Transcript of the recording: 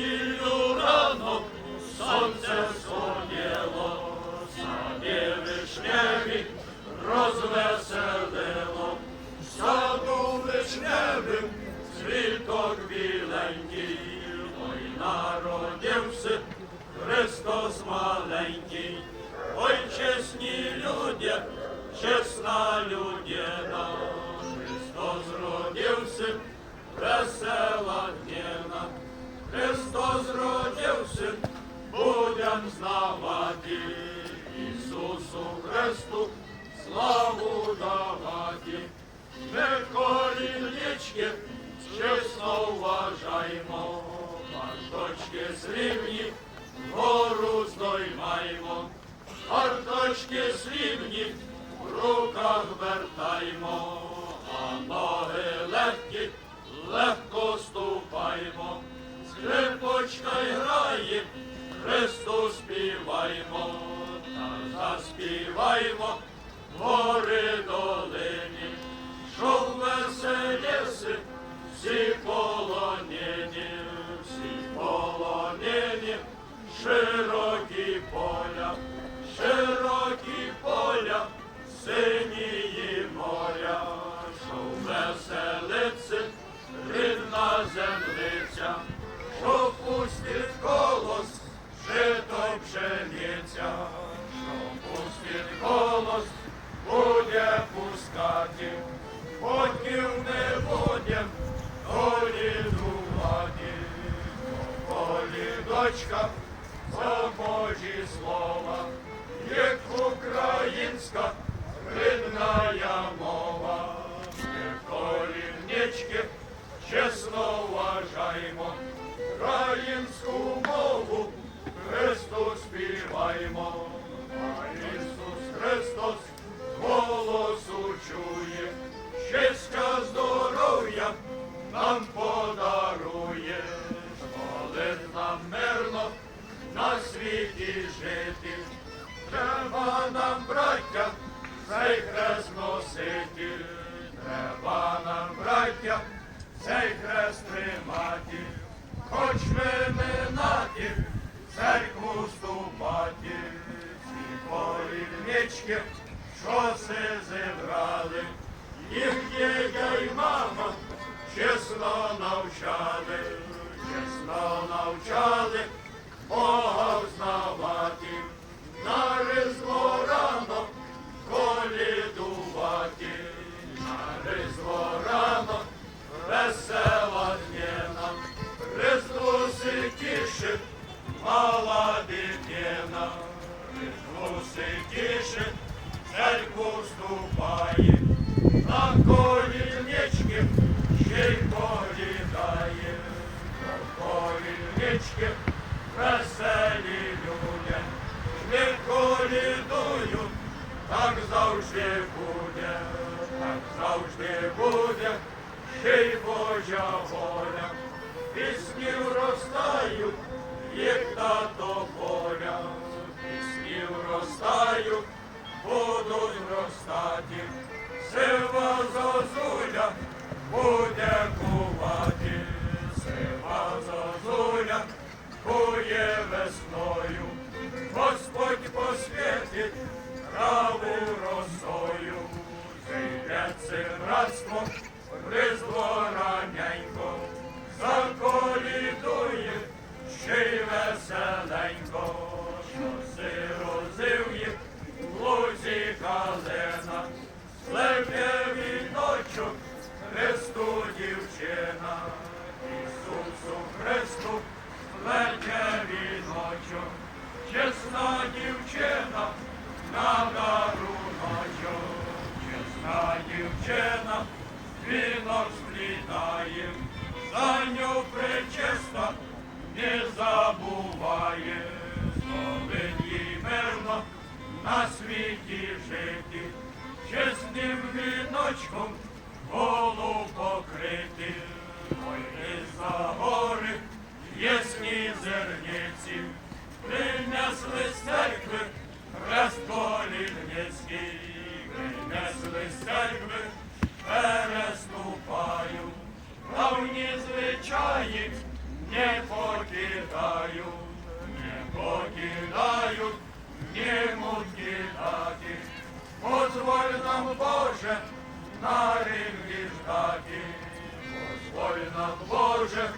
рано сонце сходило, сади вишневі розвеселило, саду вишневим цвіток біленький, ой народився Христос маленький, ой чесні люди, чесна людина, Христу славу давати. Ми коліннички чесно вважаємо, карточки срібні вгору здоймаємо, карточки срібні в руках вертаємо, а ноги легкі, легко ступаємо, скрипочка грає, Христу співаємо, та заспіваємо гори долині, що веселіси, всі полонені, всі полонені, широкі українську мову. Христос співаємо, а Ісус Христос що це зібрали, їх дідя й мама. Чесно навчали, чесно навчали, Бога взнавати, буде, ще й Божа воля, пісні вростають, як тато поля, пісні вростають, будуть ростати, сива зозуля буде кувати, сива зозуля кує весною, веселенько, що сирозив в лузі калина, слепе віночок, Христу дівчина, Ісусу Христу, плече віночок, чесна дівчина, на даруночок, чесна дівчина, вінок сплітає, за ню причесна, не забуває, зловить їй мирно на світі жити, чесним віночком голову покрити, не мутки. Позволь нам, Боже, на позволь нам, Боже.